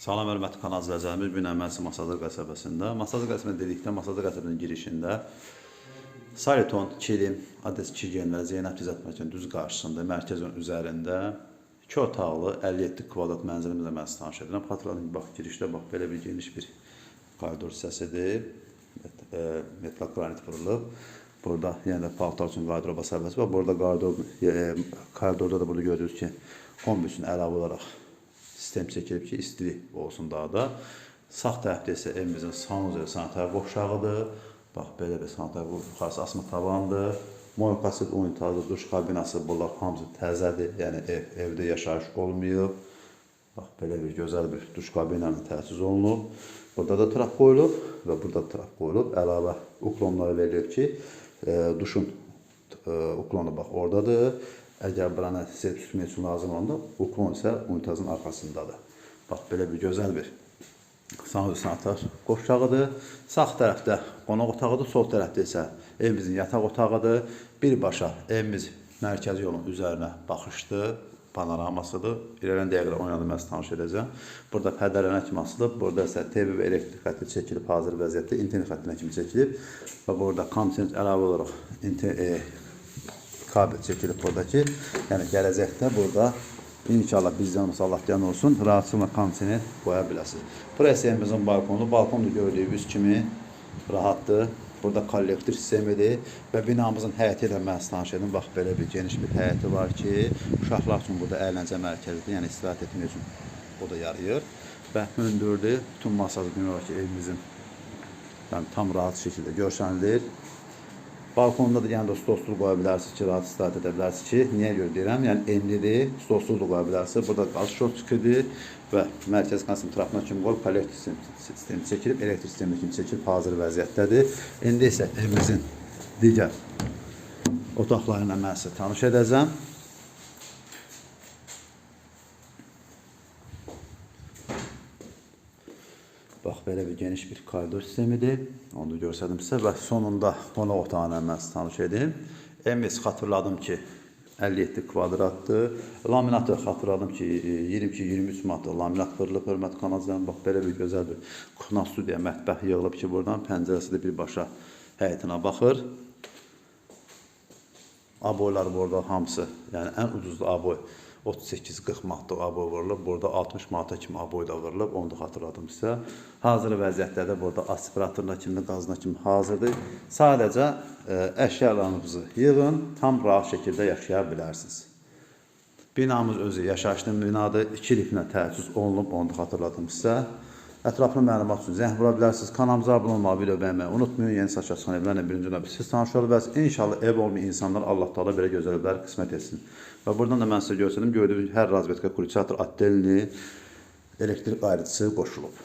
Salam hörmətli kanal izləyicilərimiz, bu gün əməlsi Masadır qəsəbəsində. Masadır qəsəbəsində dedikdə Masadır qəsəbəsinin girişində Sariton, Kilim, adres 2 genlər Zeynəb Ticarət Mərkəzinin düz qarşısında, mərkəzin üzərində 2 otaqlı 57 kvadrat mənzilimizlə mən sizi tanış edirəm. Xatırladım ki, bax girişdə bax belə bir geniş bir koridor hissəsidir. Met- e, Metal granit vurulub. Burada yenə də paltar üçün qardıroba sərbəst var. Burada qardırob e, koridorda da burada görürsünüz ki, kombi üçün əlavə olaraq sistem çəkilib ki, istili olsun daha da. Sağ tərəfdə isə evimizin sanuzel sanitar qoşağıdır. Bax belə bir sanitar yuxarısı asma tavandır. Moykası, unitazı, duş kabinası bunlar hamısı təzədir. Yəni ev, evdə yaşayış olmayıb. Bax belə bir gözəl bir duş kabinə ilə təchiz olunub. Burada da trap qoyulub və burada da trap qoyulub. Əlavə uklonlar verilib ki, e, duşun e, uklonu bax oradadır. Əgər buranı sizə tutmaq üçün lazım olanda, uklon isə unitazın arxasındadır. Bax belə bir gözəl bir sanat sanatar qoşağıdır. Sağ tərəfdə qonaq otağıdır, sol tərəfdə isə evimizin yataq otağıdır. Birbaşa evimiz mərkəzi yolun üzərinə baxışdır, panoramasıdır. İrələn dəqiqələr oynadı mən tanış edəcəm. Burada pərdələnə kimi asılıb, burada isə TV və elektrik xətti çəkilib hazır vəziyyətdə, internet xəttinə kimi çəkilib və burada kondisioner əlavə olaraq e, kabel çəkilib buradakı. Yəni gələcəkdə burada inşallah bizdən olsa Allah yan olsun, rahatlıqla kondisioner qoya biləsiniz. Burası evimizin balkonu. Balkon da gördüyünüz kimi rahatdır. Burada kollektor sistemidir və binamızın həyəti ilə mən. Bax belə bir geniş bir həyəti var ki, uşaqlar üçün burada əyləncə mərkəzidir, yəni istirahət etmək üçün o da yarayır. Və hündürdür. Bütün masası demək ki, evimizin yəni tam rahat şəkildə görsənilir. Balkonda da qoya bilərsiniz ki, rahat bilərsiniz ki, niyə görə deyirəm? Yəni enlidir, stolsuz da qoya bilərsiniz. Burada qaz şotçukudur və mərkəzi konsentrafına kimi qoyub sistem- sistemi çəkilib, elektrik sistemi kimi çəkilib hazır vəziyyətdədir. İndi isə evimizin digər otaqları ilə mən sizə tanış edəcəm. Bax belə bir geniş bir koridor sistemidir. Onu göstərdim sizə və sonunda qonaq otağına mən sizi tanış edim. Evimiz xatırladım ki 57 kvadratdır. Laminatı xatırladım ki 22-23 manat laminat vurulub hörmətli kanalcılarım. Bax belə bir gözəl bir kuxna studiya mətbəx yığılıb ki buradan pəncərəsi də birbaşa həyətinə baxır. Aboylar burada hamısı, yəni ən ucuzlu aboy 38-40 manatlıq aboy vurulub. Burada 60 manata kimi aboy da vurulub. Onu da xatırladım sizə. Hazır vəziyyətdə də burada aspiratoruna kimi, qazına kimi hazırdır. Sadəcə ə, əşyalarınızı yığın, tam rahat şəkildə yaşaya bilərsiniz. Binamız özü yaşayışlı binadır. 2 liflə təchiz olunub, onu da xatırladım sizə. Ətraflı məlumat üçün zəng vura bilərsiniz. Kanalımıza abunə olmağı, video bəyənməyi unutmayın. Yeni saç açan evlərlə birinci növbədə siz tanış ola bilərsiniz. İnşallah ev olmayan insanlar Allah Taala belə gözəl evlər qismət etsin. Və buradan da mən sizə göstərdim. Gördüyünüz hər razvedka kulçator, atdelli, elektrik ayrıcısı qoşulub.